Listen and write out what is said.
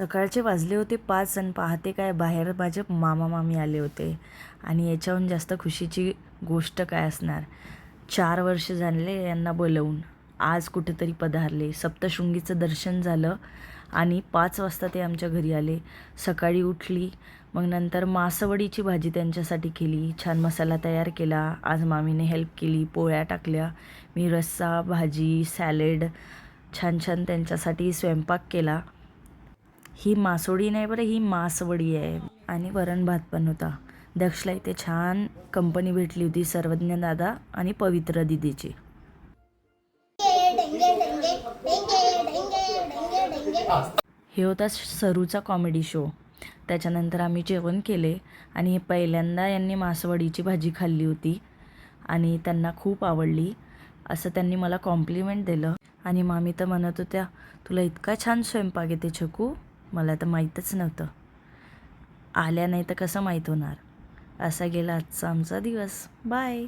सकाळचे वाजले होते पाच आणि पाहते काय बाहेर माझे मामा मामी आले होते. आणि याच्याहून जास्त खुशीची गोष्ट काय असणार? चार वर्ष झाले यांना बोलवून. आज कुठेतरी पधारले. सप्तशृंगीचं दर्शन झालं आणि पाच वाजता ते आमच्या घरी आले. सकाळी उठली मग नंतर मासवडीची भाजी त्यांच्यासाठी केली. छान मसाला तयार केला. आज मामीने हेल्प केली. पोळ्या टाकल्या. मी रस्सा भाजी सॅलेड छान छान त्यांच्यासाठी स्वयंपाक केला. ही मासोडी नाही बरं ही मासवडी आहे. आणि वरण भात पण होता. दक्षला इथे छान कंपनी भेटली होती सर्वज्ञ दादा आणि पवित्र दिदीची. हे होता सरूचा कॉमेडी शो त्याच्यानंतर आम्ही जेवण केले आणि हे पहिल्यांदा यांनी मासवडीची भाजी खाल्ली होती आणि त्यांना खूप आवडली. असं त्यांनी मला कॉम्प्लिमेंट दिलं आणि मामी तर म्हणत होत्या तुला इतका छान स्वयंपाक येते छकू. मला तर माहीतच नव्हतं. आल्या नाही तर कसं माहीत होणार? असा गेला आजचा आमचा दिवस. बाय